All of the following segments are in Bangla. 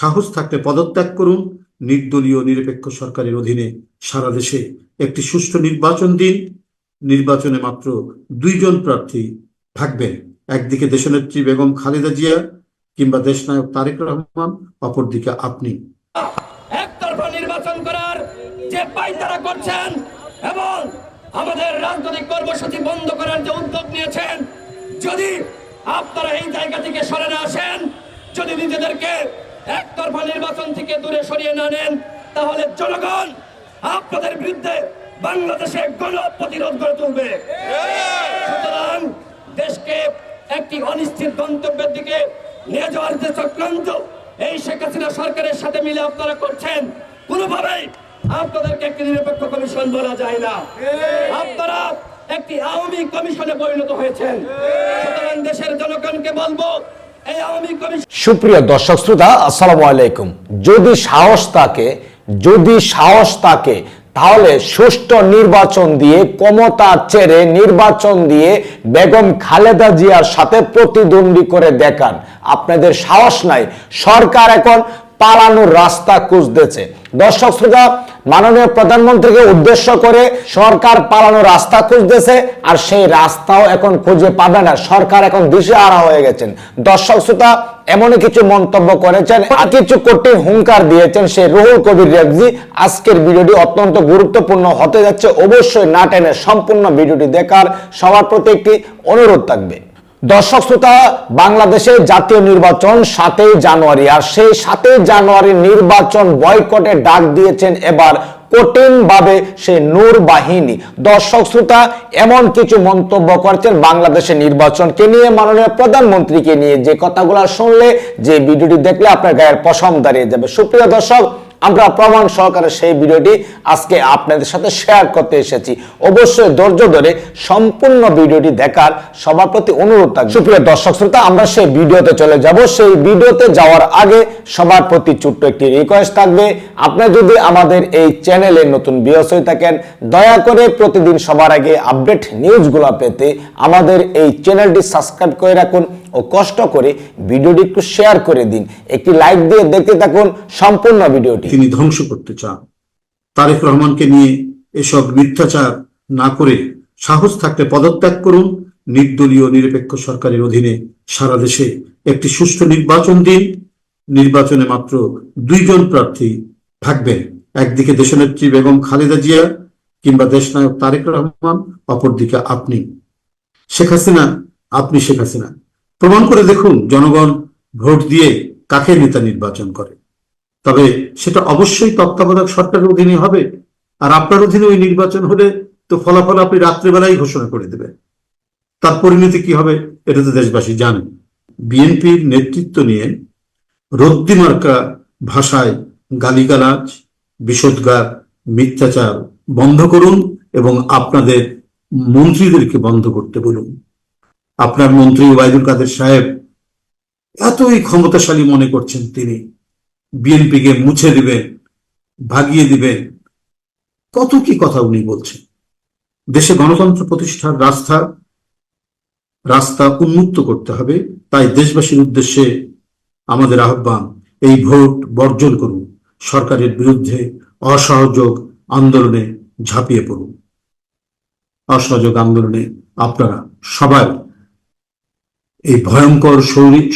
সাহস থাকলে পদত্যাগ করুন। নির্দলীয় নিরপেক্ষ সরকারের অধীনে সারা দেশে একটি সুষ্ঠু নির্বাচন দিন। নির্বাচনে মাত্র দুইজন প্রার্থী থাকবেন। একদিকে দেশনেত্রী বেগম খালেদা জিয়া কিংবা দেশনায়ক তারেক রহমান, অপরদিকে আপনি। একতরফা নির্বাচন করার যে পাইতারা করছেন এবং আমাদের রাজনৈতিক কর্মসূচি বন্ধ করার যে উদ্যোগ নিয়েছেন, যদি আপনারা এই জায়গা থেকে সরে না আসেন, যদি নিজেদেরকে একতরফা নির্বাচন থেকে দূরে সরিয়ে না নেন, তাহলে জনগণ আপনাদের বিরুদ্ধে বাংলাদেশে গণ প্রতিরোধ গড়ে তুলবে। সুতরাং দেশকে একটি অনিশ্চিত গন্তব্যের দিকে নিয়ে যাওয়ার যে চক্রান্ত, এই শেখ হাসিনা সরকারের সাথে মিলে আপনারা করছেন, কোনোভাবেই আপনাদেরকে একটি নিরপেক্ষ কমিশন বলা যায় না। আপনারা একটি আওয়ামী কমিশনে পরিণত হয়েছেন। সুতরাং দেশের জনগণকে বলব সুপ্রিয় দর্শক শ্রোতা, আসসালামু আলাইকুম। যদি সাহস থাকে, যদি সাহস থাকে, তাহলে সুষ্ঠু নির্বাচন দিয়ে, ক্ষমতা ছেড়ে নির্বাচন দিয়ে বেগম খালেদা জিয়ার সাথে প্রতিদ্বন্দ্বী করে দেখান। আপনাদের সাহস নাই। সরকার এখন পালানোর রাস্তা খুঁজতেছে। দর্শক শ্রোতা, মাননীয় প্রধানমন্ত্রীকে উদ্দেশ্য করে সরকার পালানোর রাস্তা খুঁজতেছে আর সেই রাস্তাও এখন খুঁজে পাবে না। সরকার এখন দিশে আড়া হয়ে গেছেন। দর্শক শ্রোতা, এমনই কিছু মন্তব্য করেছেন। আর কিছু কঠিন হুঙ্কার দিয়েছেন সেই রুহুল কবির রেবজি আজকের ভিডিওটি অত্যন্ত গুরুত্বপূর্ণ হতে যাচ্ছে। অবশ্যই না টেনে সম্পূর্ণ ভিডিওটি দেখার সবার প্রতি একটি অনুরোধ থাকবে। দর্শক শ্রোতা বাংলাদেশের জাতীয় নির্বাচন সাতই জানুয়ারি আর সেই সাতই জানুয়ারি নির্বাচন বয়কটের ডাক দিয়েছেন এবার কঠিন ভাবে সে নূর বাহিনী। দর্শক শ্রোতা, এমন কিছু মন্তব্য করছেন বাংলাদেশের নির্বাচনকে নিয়ে, মাননীয় প্রধানমন্ত্রীকে নিয়ে। যে কথাগুলো শুনলে, যে ভিডিওটি দেখলে আপনার গায়ের পশম দাঁড়িয়ে যাবে। সুপ্রিয় দর্শক আমরা প্রমাণ সহকারে সেই ভিডিওটি আজকে আপনাদের সাথে শেয়ার করতে এসেছি। অবশ্যই ধৈর্য ধরে সম্পূর্ণ ভিডিওটি দেখার সবার প্রতি অনুরোধ থাকবে। সুপ্রিয় দর্শক শ্রোতা, আমরা সেই ভিডিওতে চলে যাব। সেই ভিডিওতে যাওয়ার আগে সবার প্রতি ছোট্ট একটি রিকোয়েস্ট থাকবে। আপনি যদি আমাদের এই চ্যানেলে নতুন বিয়স হয়ে থাকেন, দয়া করে প্রতিদিন সবার আগে আপডেট নিউজগুলো পেতে আমাদের এই চ্যানেলটি সাবস্ক্রাইব করে রাখুন। ও কষ্ট করে ভিডিওটি একটু শেয়ার করে দিন। একটি লাইক দিয়ে দেখতে থাকুন সম্পূর্ণ ভিডিওটি। তিনি ধ্বংস করতে চান। তারেক রহমানকে নিয়ে এসব মিথ্যাচার না করে সাহস থাকলে পদত্যাগ করুন। নির্দলীয় নিরপেক্ষ সরকারের অধীনে সারা দেশে একটি সুষ্ঠু নির্বাচন দিন। নির্বাচনে মাত্র দুইজন প্রার্থী থাকবেন। একদিকে দেশনেত্রী বেগম খালেদা জিয়া কিংবা দেশনায়ক তারেক রহমান, অপরদিকে আপনি। শেখ হাসিনা, আপনি শেখ হাসিনা। প্রমাণ করে দেখুন, জনগণ ভোট দিয়ে কাকে নেতা নির্বাচন করে। তবে সেটা অবশ্যই তত্ত্বাবধায়ক সরকারের অধীনে হবে, আর আপনার অধীনে ওই নির্বাচন হলে তো ফলাফল আপনি রাত্রেবেলাই ঘোষণা করে দেবেন। তার পরিণতি কি হবে, এটা তো দেশবাসী জানেন। বিএনপির নেতৃত্ব নিয়ে রদ্দিমার্কা ভাষায় গালিগালাজ, বিষোদ্গার, মিথ্যাচার বন্ধ করুন এবং আপনাদের মন্ত্রীদেরকে বন্ধ করতে বলুন। আপনার মন্ত্রী ওবায়দুল কাদের সাহেব এতই ক্ষমতাশালী মনে করছেন তিনি। বিএনপিকে মুছে দিবেন, ভাগিয়ে দিবেন। কত কি কথা উনি বলছেন। দেশে গণতন্ত্র প্রতিষ্ঠার রাস্তা রাস্তা উন্মুক্ত করতে হবে। তাই দেশবাসীর উদ্দেশ্যে আমাদের আহ্বান, এই ভোট বর্জন করুন। সরকারের বিরুদ্ধে অসহযোগ আন্দোলনে ঝাঁপিয়ে পড়ুন। অসহযোগ আন্দোলনে আপনারা সবাই এই ভয়ঙ্কর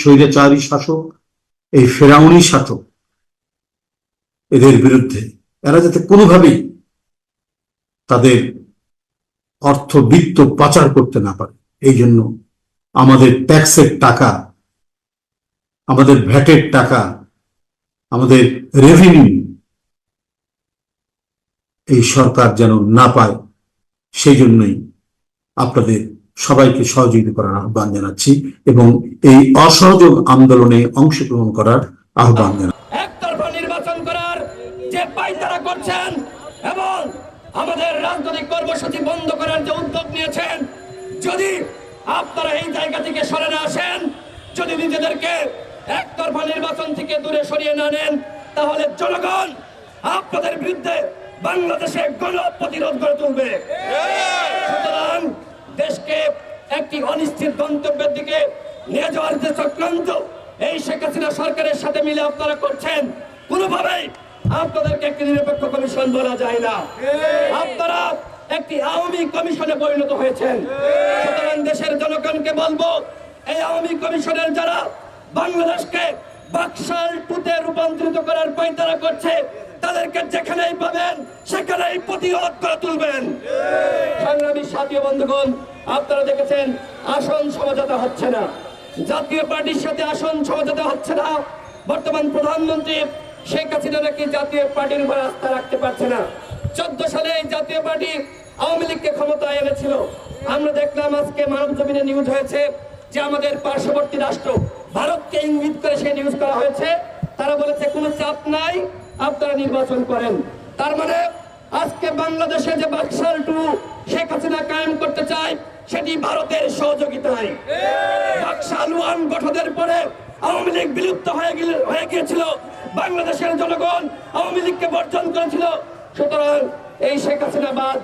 স্বৈরাচারী শাসক, এই ফেরাউনি শাসক, এদের বিরুদ্ধে এরা যাতে কোনোভাবেই তাদের অর্থ বৃত্ত পাচার করতে না পারে। এই জন্য আমাদের ট্যাক্সের টাকা, আমাদের ভ্যাটের টাকা, আমাদের রেভিনিউ এই সরকার যেন না পায়, সেই জন্যই আপনাদের সবাইকে সহযোগিতা করার আহ্বান জানাচ্ছি এবং এই অসহযোগ আন্দোলনে অংশগ্রহণ করার আহ্বান জানাচ্ছি। রাজনৈতিক বন্ধ করার যে উদ্যোগ নিয়েছেন, যদি আপনারা এই জায়গা থেকে সরে না আসেন, যদি নিজেদেরকে একতরফা নির্বাচন থেকে দূরে সরিয়ে না নেন, তাহলে জনগণ আপনাদের বিরুদ্ধে বাংলাদেশে গণ প্রতিরোধ গড়ে তুলবে। সুতরাং দেশকে একটি অনিশ্চিত গন্তব্যের দিকে নিয়ে যাওয়ার যে চক্রান্ত এই শেখ হাসিনা সরকারের সাথে মিলে আপনারা করছেন কোনোভাবেই আপনাদেরকে একটি নিরপেক্ষ কমিশন বলা যায় না। আপনারা একটি আওয়ামী কমিশনে পরিণত হয়েছেন। সুতরাং দেশের জনগণকে বলব এই আওয়ামী কমিশনের যারা বাংলাদেশকে বাকশাল টুতে রূপান্তরিত করার পায়তারা করছে তাদেরকে যেখানেই পাবেন, সেখানেই প্রতিরোধ করে তুলবেন। সংগ্রামী সাথী বন্ধুগণ, আপনারা দেখেছেন, আসন সমঝোতা হচ্ছে না। জাতীয় পার্টির সাথে আসন সমঝোতা হচ্ছে না। বর্তমান প্রধানমন্ত্রী শেখ হাসিনা নাকি জাতীয় পার্টির উপর আস্থা রাখতে পারছে না। চোদ্দ সালে জাতীয় পার্টি আওয়ামী লীগকে ক্ষমতায় এনেছিল। আমরা দেখলাম আজকে মানব জমিনে নিউজ হয়েছে যে আমাদের পার্শ্ববর্তী রাষ্ট্র ভারতকে ইঙ্গিত করে সেই নিউজ করা হয়েছে তারা বলেছে কোনো চাপ নাই আপনারা নির্বাচন করেন। তার মানে আজকে বাংলাদেশে যে বাক্সাল টু শেখ হাসিনা কায়েম করতে চায় সেটি ভারতের সহযোগিতায়। বাক্সাল ওয়ান গঠনের পরে আওয়ামী লীগ বিলুপ্ত হয়ে গেল হয়ে গিয়েছিল। বাংলাদেশের জনগণ আওয়ামী লীগকে বর্জন করেছিল। সুতরাং এই শেখ হাসিনা বাদ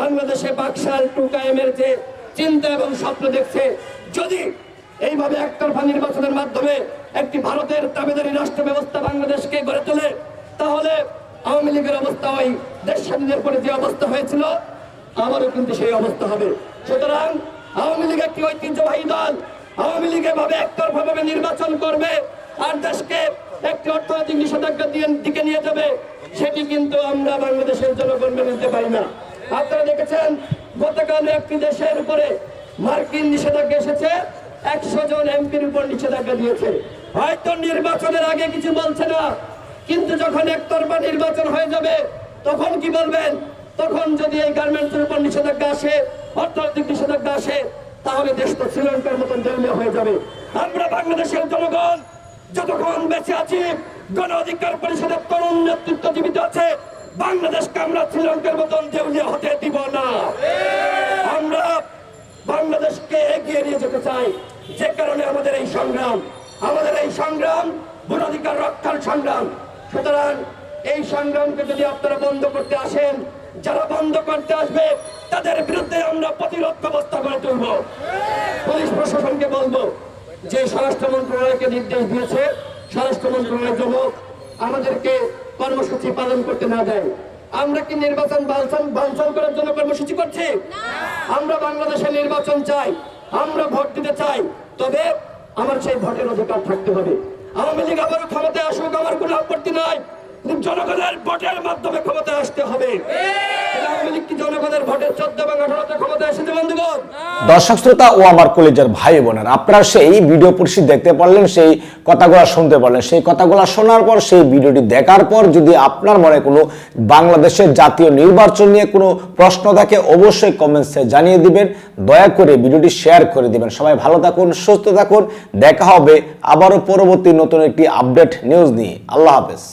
বাংলাদেশে বাক্সাল টু কায়েমের যে চিন্তা এবং স্বপ্ন দেখছে যদি এইভাবে একতরফা নির্বাচনের মাধ্যমে একটি ভারতের দাবিদারি রাষ্ট্র ব্যবস্থা বাংলাদেশকে গড়ে তোলে আওয়ামী লীগের অবস্থা ওই দেশ স্বাধীনের পরে যে অবস্থা হয়েছিল, আমারও কিন্তু সেই অবস্থা হবে। সুতরাং আওয়ামী লীগ একটি ঐতিহ্যবাহী দল, আওয়ামী লীগ এভাবে একতরফা ভাবে নির্বাচন করবে আর দেশকে একটি অর্থনৈতিক নিষেধাজ্ঞা দিকে নিয়ে যাবে, সেটি কিন্তু আমরা বাংলাদেশের জনগণ মেনে নিতে পারি না। আপনারা দেখেছেন, গতকাল একটি দেশের উপরে মার্কিন নিষেধাজ্ঞা এসেছে, একশো জন এমপির উপর নিষেধাজ্ঞা দিয়েছে। হয়তো নির্বাচনের আগে কিছু বলছে না কিন্তু যখন একতরফা নির্বাচন হয়ে যাবে, তখন কি বলবেন? তখন যদি এই গার্মেন্টসের উপর নিষেধাজ্ঞা আসে, অর্থনৈতিক নিষেধাজ্ঞা আসে, তাহলে দেশ তো শ্রীলঙ্কার মতন দেউলিয়া হয়ে যাবে। আমরা বাংলাদেশের জনগণ যতক্ষণ বেঁচে আছি, গণ অধিকার পরিষদের তরুণ নেতৃত্ব জীবিত আছে, বাংলাদেশকে আমরা শ্রীলঙ্কার মতন দেউলিয়া হতে দিব না। আমরা বাংলাদেশকে এগিয়ে নিয়ে যেতে চাই, যে কারণে আমাদের এই সংগ্রাম, আমাদের এই সংগ্রাম ভোটাধিকার রক্ষার সংগ্রাম। সুতরাং এই সংগ্রামকে যদি আপনারা বন্ধ করতে আসেন যারা বন্ধ করতে আসবে তাদের বিরুদ্ধে আমরা প্রতিরোধ ব্যবস্থা করে তুলব। পুলিশ প্রশাসনকে বলব যে স্বরাষ্ট্র মন্ত্রণালয়কে নির্দেশ দিয়েছে স্বরাষ্ট্র মন্ত্রণালয় যেন আমাদেরকে কর্মসূচি পালন করতে না দেয়। আমরা কি নির্বাচন বালসান বালসান করার জন্য কর্মসূচি করছি? আমরা বাংলাদেশে নির্বাচন চাই আমরা ভোট দিতে চাই তবে আমার সেই ভোটের অধিকার থাকতে হবে। আওয়ামী লীগ আবার ক্ষমতায় আসুক আমার কোনো আপত্তি নাই। জনগণের ভোটের মাধ্যমে ক্ষমতায় আসতে হবে। দর্শক শ্রোতা ও আমার কলেজের ভাই বোনেরা আপনারা সেই ভিডিও পরিষদ দেখতে পারলেন সেই কথাগুলো শুনতে পারলেন। সেই কথাগুলো শোনার পর সেই ভিডিওটি দেখার পর যদি আপনার মনে কোনো বাংলাদেশের জাতীয় নির্বাচন নিয়ে কোনো প্রশ্ন থাকে অবশ্যই কমেন্টসে জানিয়ে দিবেন। দয়া করে ভিডিওটি শেয়ার করে দিবেন। সবাই ভালো থাকুন সুস্থ থাকুন। দেখা হবে আবারও পরবর্তী নতুন একটি আপডেট নিউজ নিয়ে। আল্লাহ হাফেজ।